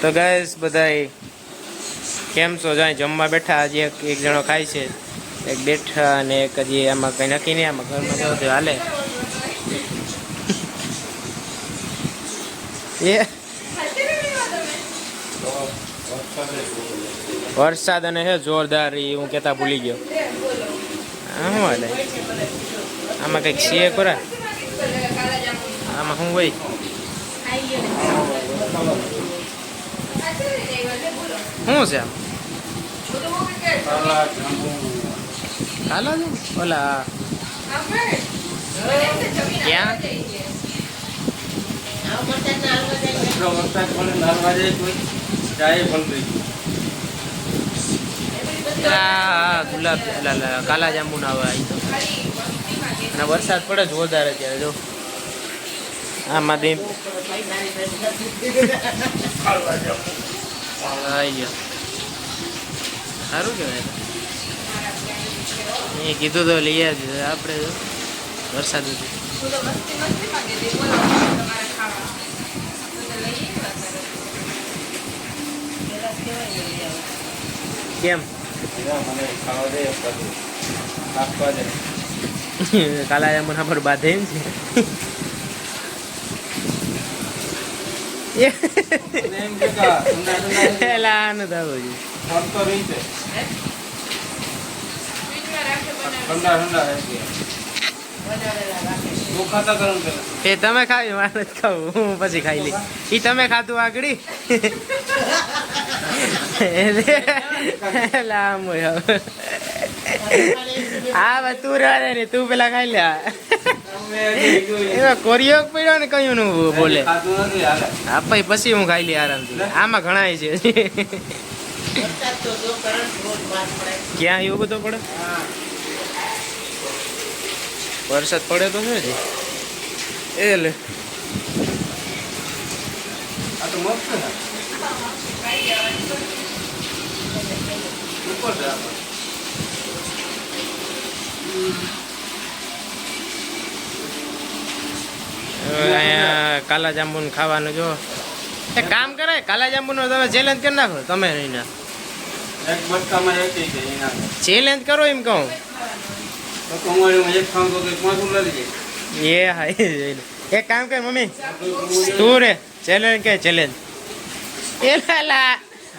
તો ગેસ બધાય, કેમ છો? જાય જમવા બેઠા, હજી એક એક જણો ખાય છે. એક બેઠા અને એક હજી આમાં કંઈ નક્કી નહીં, આમાં ઘરમાં જવું તો હાલે. એ? વરસાદ અને હે, જોરદાર, ઈ હું કહેતા ભૂલી ગયો. આ શું હાલે? આમાં કંઈક છે ખરા? આમાં શું હોય? શું છે? કાલા ઓલા. ક્યાં? વરસાદ પડે નારવા જાય કોઈ જાય પલટી ગુલાબ કાલા જાંબુ ના આવે અને વરસાદ પડે જોરદાર અત્યારે, જો. આમાંથી આઈ ગયો સારું કહેવાય એ કીધું તો લઈ આવી આપણે જો વરસાદ નથી કેમ મને ખાવા દે બધું નાખવા દે કાલા જાંબુ ના પર બાંધે એમ છે અને એમ કે કા ઠંડા ઠંડા એલા નથી આવું જોઈએ ફરતો રહી છે ઠંડા ઠંડા રહેશે તું ખાતા ગરમ પેલા એ તમે ખાવી, મારે હું પછી ખાઈ લઈ ઈ તમે ખાધું આગળ? લામ હા બસ તું રહે તું પેલા ખાઈ લે. જોઈ કોરિયો પડ્યો ને કયું નું બોલે? હા પછી પછી હું ખાઈ લઈ આરામથી. આમાં ઘણા છે. ક્યાં એવું બધું પડે? વરસાદ પડે તો શું છે એ લે. આ તો ઉપર છે આ. હવે અહીંયા કાલા જાંબુન ખાવાનું જો. એ કામ કરે કાલા જાંબુનો તમે ચેલેન્જ કરી નાખો તમે નહીં ના એક બટકામાં એક છે એના. ચેલેન્જ કરો એમ કહું. એ હા એ એક કામ કર મમ્મી. તું રે ચેલેન્જ કે ચેલેન્જ એ લાલા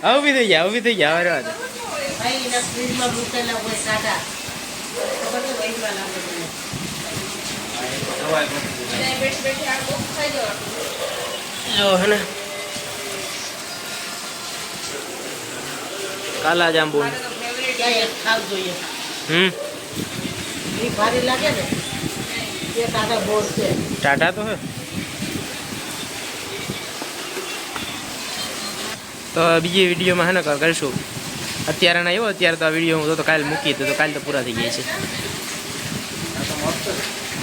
ઊભી થઈ ગયા ઊભી થઈ જાય હવે વાત જો હે ને. કાલા જાંબુ. હમ? ટાટા તો હે. તો બીજી વિડીયોમાં હે ને કરીશું. અત્યારે ના આવ્યો અત્યારે તો આ વીડિયો હું તો કાલે મૂકી તો કાલે તો પૂરા થઈ ગયા છે.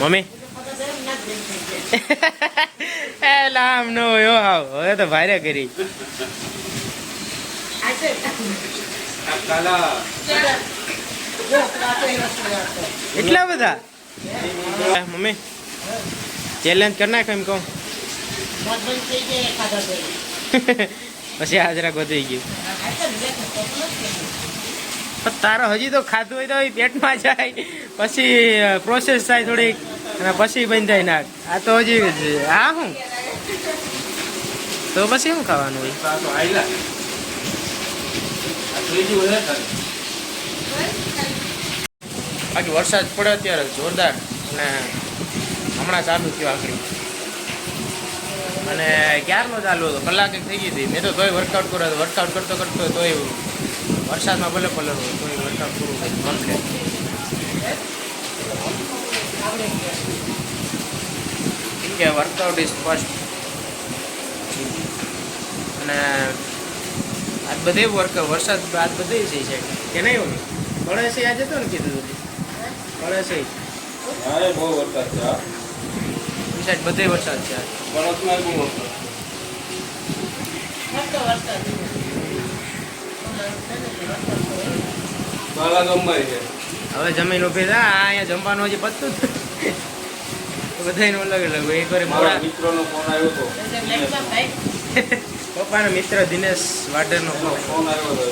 મમ્મી? એ લામ નો યો આવ હવે તો ભારે કરી આ કાલા એટલા બધા એ, મમ્મી ચેલેન્જ કરી નાખ એમ કહું પછી આ જરાક વધી ગયું પણ તારો હજી તો ખાધું હોય તો પેટમાં જાય. પછી પ્રોસેસ થાય થોડીક અને પછી બંધ થાય નાક આ તો હજી આ શું તો પછી શું ખાવાનું હોય? બાકી વરસાદ પડે અત્યારે જોરદાર અને હમણાં ચાલુ થયો આખરી. અને ક્યારનો ચાલુ હતો? કલાક થઈ ગઈ હતી. મેં તો તોય વર્કઆઉટ કર્યો હતો. વર્કઆઉટ કરતો કરતો તોય વરસાદમાં ભલે પલર તોય વર્કઆઉટ પૂરું કર્યું કમ્પ્લેટ કેમ કે વર્કઆઉટ ઇઝ ફર્સ્ટ અને આજ બધે વર્ક વરસાદ આજ બધે છે છે કે નહીં હોય? પડે છે આજે તો ને કીધું હતું પડે છે હા બહુ વરસાદ છે હા. એ સાઈડ બધે વરસાદ છે આજ. બળદમાં બહુ વરસાદ બાલા ગંબાઈ છે. હવે જમીન ઊભી થાય આ અહીંયા જમવાનું હજી પતતું જ નથી. અલગ અલગ એક વાર મારા મિત્રોનો ફોન આવ્યો હતો પપ્પાનો મિત્ર દિનેશ વાઢેરનો ફોન આવ્યો હતો.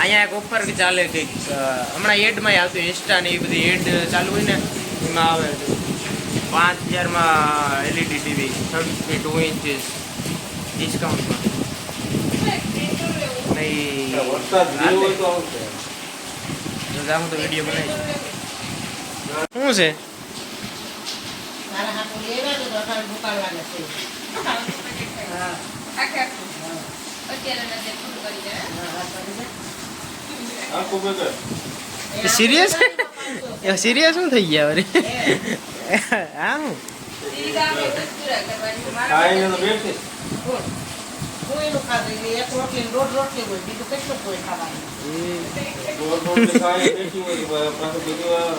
અહીંયા એક ઓફર ચાલે કંઈક હમણાં એડમાં આવતું ઇન્સ્ટા ને એ બધી એડ ચાલુ હોય ને એમાં આવે છે. પાંચ હજારમાં LED TV thirty two inches ડિસ્કાઉન્ટમાં નહીં. નહીં હોય તો જાઉં તો વીડિયો બનાવીશ. શું છે. સિરિયસ સિરિયસ શું થઈ ગયા વળી એ વાર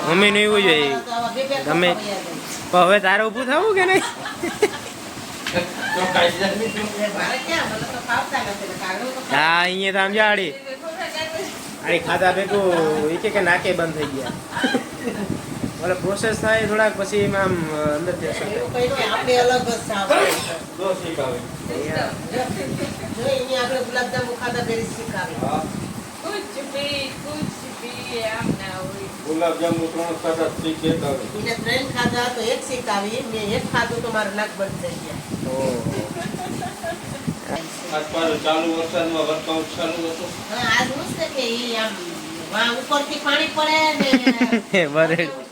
મમ્મી નું એવું જોઈએ ગમે. હવે તારે ઊભું થવું કે નહીં. હા, અહીંયા તો આમ જાડી આની ખાધા ભેગું એક એક નાકે બંધ થઈ ગયા ઓલે પ્રોસેસ થાય થોડાક પછી એમાં આમ અંદર થઈ શકે. એવું કંઈ આપણે અલગ જ સાવધાન. દો શીખ જો, અહીંયા આપણે ગુલાબજાંબુ ખાતા ફેરી શીખાવી. કુછ ભી કુછ ભી આમ ના હોય. ગુલાબજાંબુ ત્રણ ખાધા શીખ એક આવે. એને ત્રણ ખાધા તો એક શીખાવી મેં એક ખાધું તો મારું નાક બંધ થઈ ગયા. આજ પાછું ચાલુ વરસાદમાં વર્કઆઉટ ચાલુ હતું. હા, આજ હું છે કે એ આમ ઉપરથી પાણી પડે ને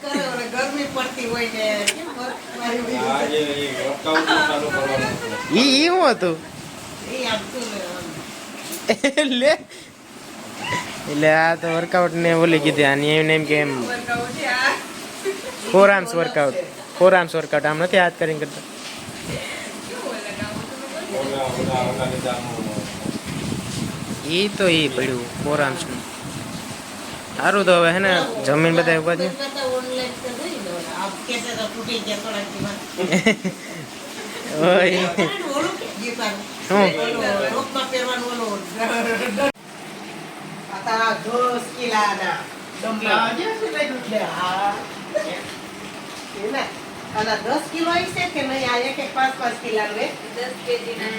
ગરમી પડતી હોય ને કેમ બરફ વાળી હોય? આજે એ વર્કઆઉટ ચાલુ કરવાનું હતું. ઈ ઈ શું હતું? ઈ આમ શું એટલે? એટલે આ તો વર્કઆઉટ ને ઓલી કીધી આની એમ એમ કે એમ. છે for arms workout for arms workout આમ નથી હાથ કરીને કરતા? બોલો. ઈ તો એ પડ્યું ફોર આર્મ્સનું સારું તો હવે હે ને જમીન બધા ઊભા થયા. દસ કિલો છે કે નહીં? આ એક એક પાંચ પાંચ કિલાનું હે? દસ કેજી ના.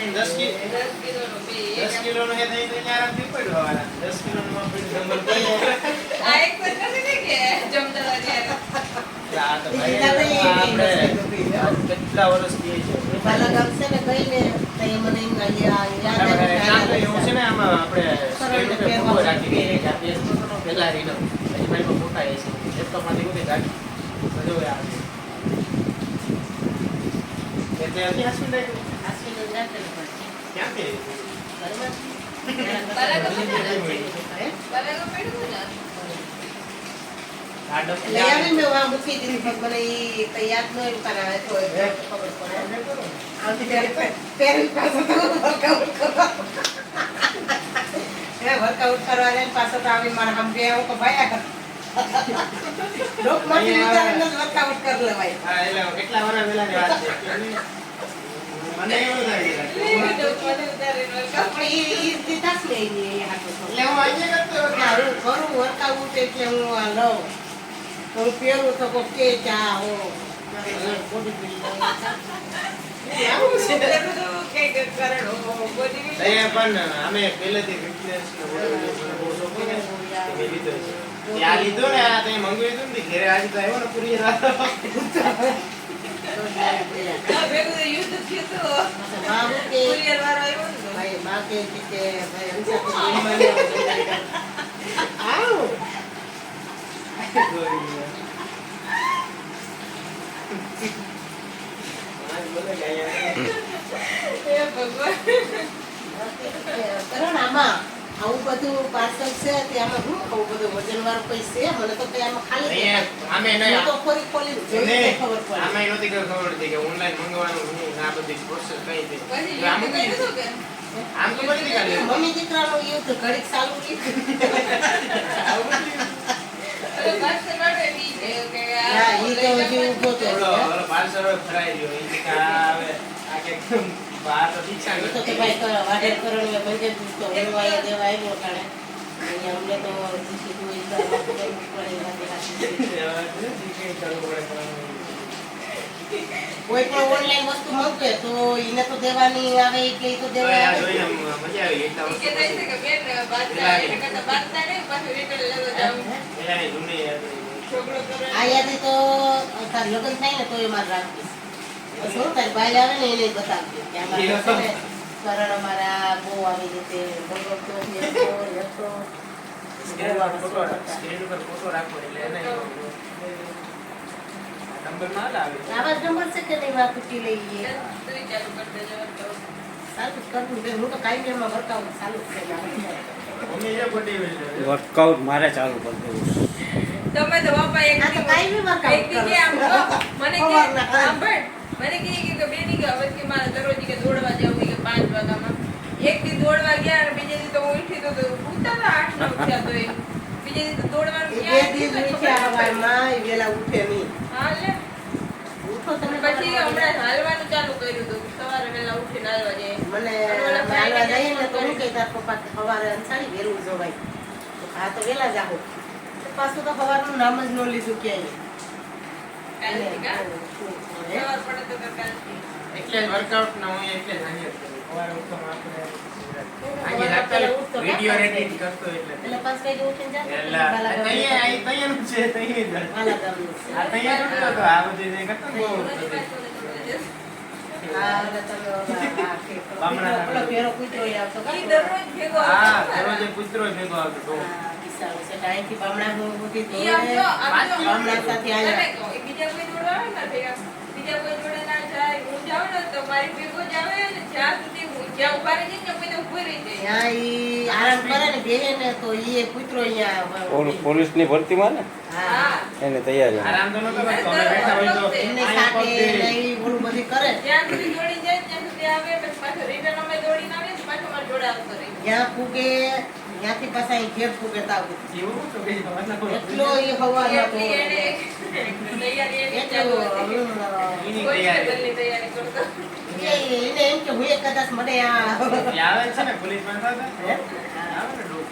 દસ કિલો નો દસ કિલો નું દસ કિલો નું કેટલા વર્ષથી એ છે પહેલા ગામ છે ને કઈ ને તો એ મને યાદ એવું છે ને આમાં આપણે રાખી કે પહેલા રીનો. પછી મારી પાસે ફોટા એ છે. લેપટોપમાંથી બધી રાખી. બધું આવે. તે હજી? આશી ગુજરાતી લોકો છે. ક્યાંથી? બરાબર? બરાબર પડ્યું ને લઈ આવીને મેં વાં મૂકી દીધી પણ મને ઈ કઈ ન તો ખબર પડે. ત્યારે તો કરવા પાછો તો મારા લોકમાંથી વિચારીને જ workout કરી લેવાય. હા, એટલે કેટલા વર્ષ પહેલાની વાત છે. મને એવું દીધા જ હું કરતો કરું workout એટલે હું લઉં. કંઈક કરેલો body building. એ પણ અમે પહેલેથી fitness ને bodybuilding નો બહુ શોખ છે ને, તે મેં લીધો ને આ તે મંગાવ્યું હતું ને તે ઘરે આજે તો આવ્યો ને પૂરી રાત. ભેગું યુદ્ધ થયું હતું. બાબુ કે courier વાળો આવ્યો ને તો. ભાઈ બા કે છે કે ભાઈ અંજાર તો જમવા લેવા આવ હે ભગવાન. કરણ આમાં આવું બધું પાર્સલ છે તે આમાં શું બધું વજન વાળું કઈ છે મને તો આમાં ખાલી અહીંયા નહીં તો ખોરી ખોલી જોઈ ખબર પડે આમે નહોતી ખબર પડતી કે ઓનલાઈન મંગાવવાનું શું, આ બધી કઈ છે. આમ યુદ્ધ હતું કે? આમ તો બધી કાઢી. મમ્મી દીકરાનું યુદ્ધ ઘડીક ચાલુ રહ્યું. પાર્સલ હા, ફરાઈ ગયો. આ કે તો એ ભાઈ વાઢેર કરણું એ તો લેવાય દેવાય આવ્યો તાણે. અમને તો એ છે. કોઈ પણ ઓનલાઈન વસ્તુ મંગાવે તો એને તો દેવાની આવે એટલે ઈ તો આવે. મજા આવી એ જૂની યાદ તો તાર લગ્ન થાય ને તો એ મારે રાખીશ. હું તારી બાઈ આવે ને એને બતાવજો કે છે? કરણ અમારા બહુ આવી રીતે આવે આવા. નંબર છે કે નહીં? વાત તૂટી લઈએ. સારું કરવું હું તો કાંઈ એમાં વર્કઆઉટ ચાલુ જ છે. મારે. વર્કઆઉટ ચાલુ કરી દેવું તમે તો બાપા એક દી- આમ કરો. મને કે સાંભળ, મને કહે કે બેની હવે કે મારે દરરોજ કે દોડવા જવું કે પાંચ વાગ્યામાં. એક દી દોડવા ગયા અને બીજે દી તો હું ઉઠી તો તો ઉઠતા હતા આઠ નવ થયા તો બીજે દી તો દોડવાનું ક્યાં હતું ઉઠ્યા એ વહેલા ઉઠે નહીં. હા લે. પછી હમણાં હાલવાનું ચાલુ કર્યું હતું. સવારે વેલા ઉઠીને હાલવા જાય મને હાલવા જઈએ ને તો હું કહે તાર પપ્પા સવારે અંસારી વહેલું જવાય. તો હા તો વેલા જાઓ પાછું તો સવારનું નામ જ ન લીધું ક્યાંય. કાલથી કા? હે? સવાર પડે તો તો કાલથી. એટલે વર્કઆઉટ ના હું એટલે જ હાંજે સવારે ઉઠવામાં આપણે હાંજે સવારે રાખતા પહેલા ઉઠતો વીડિયો કાં? રેડિંગ કરતો એટલે એટલે પાંચ વાગે ઉઠીને જાતો એટલે બાલા ગામ તૈયાર છે તૈયાર. આ તૈયાર ઉઠતો આ બધું જે કરતો બહુ બામણા પેલો કૂતરો આવતો દરરોજ ભેગો હા આવતો દરરોજ કૂતરો ભેગો આવતો હતો. છે. ડાયથી બામણા તો સાથે આવ્યા. બીજા કોઈ જોડવા આવે ને ભેગા, બીજા કોઈ જોડે ના જાય. હું જાઉં ને તો મારી ભેગો જ આવે ને જ્યાં સુધી હું જ્યાં ઊભા રહી જઈને ત્યાં કોઈને રહી જાય. ત્યાં ઈ આરામ કરે ને બેહે ને તો ઈ એ કૂતરો અહીંયા પોલીસ ને હા હા. એને તૈયારી આરામ તો નતો કરતો અમે બેઠા હોય તો એમને સાથે ને ઈ ઓલું બધું કરે જ્યાં સુધી દોડી જાય ત્યાં સુધી આવે પછી પાછો રિટર્ન અમે દોડીને આવીએ તો પાછો મારા જોડે આવતો રહે. જ્યાં ફૂગે ત્યાંથી પાછા અહીં ઘેર ફૂગે તાવ એવું તો કઈ ખબર ના પડે. એટલો ઈ હવાનો એટલી તૈયારી એની ચાલુ હતી. એની કોઈ તૈયારી. કરતો. એને એમ કે હું એ કદાચ મને આ આવે છે ને પોલીસમાં હે? આવે ને ડોક.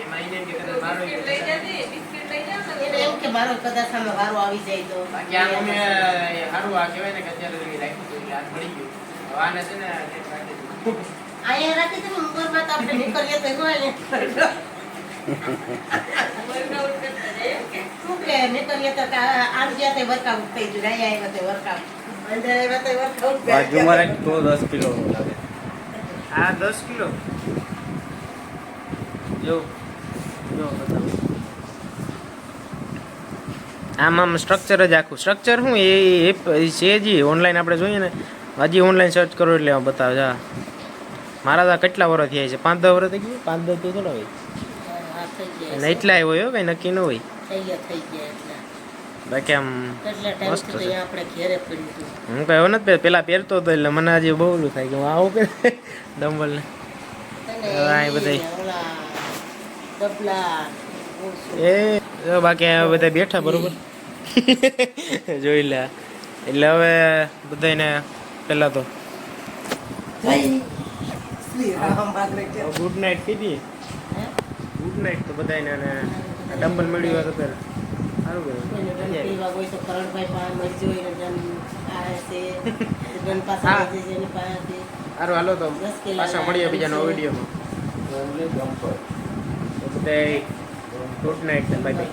એમાં એને કે કદાચ મારો લઈ જતી, બિસ્કિટ લઈ જાવ ને એમ કે મારો કદાચ આમાં વારો આવી જાય તો બાકી આ અમે સારું આ કહેવાય ને કે અત્યારે લગી રાખ્યું એટલે આ ગયું છે ને અહીંયા રાખી તમે ઉંમરમાં તો આપણે નીકળીએ તો હોય ને આ દસ કિલો જો જો આમ આમ સ્ટ્રક્ચર જ આખું. સ્ટ્રક્ચર શું? એ છે જી ઓનલાઈન આપણે જોઈએ ને, હજી ઓનલાઈન સર્ચ કરો એટલે બતાવે છે. મારા તો કેટલા વર્ષ થયા છે? પાંચ દસ વર્ષ થઈ ગયું? પાંચ દસ તો થોડા હોય ગયા એટલા હોય હો, કઈ નક્કી ન હોય. થઈ ગયા થઈ ગયા એટલે. બાકી આમ કેટલા મસ્ત છે. આપણે ઘેરે પડ્યું હું કઈ એવું નથી પેલા પહેરતો હતો એટલે મને આજે બહુ ઓલું થાય કે હું આવું કે ડમ્બલ ને આ બધા ડબલા એ બાકી આ બધા બેઠા બરોબર. જોઈ લે. એટલે હવે બધાને પેલા તો. જય શ્રી રામ. આગળ કે. ગુડ નાઇટ કીધી? ગુડ નાઇટ તો બધાને અને ડમ્બલ મળ્યું હોય તો પેલા સારું કહેવાય. સારું હાલો તો પાછા મળીએ બીજાનો. વિડીયોમાં બધા ગુડ નાઇટ બાય બાય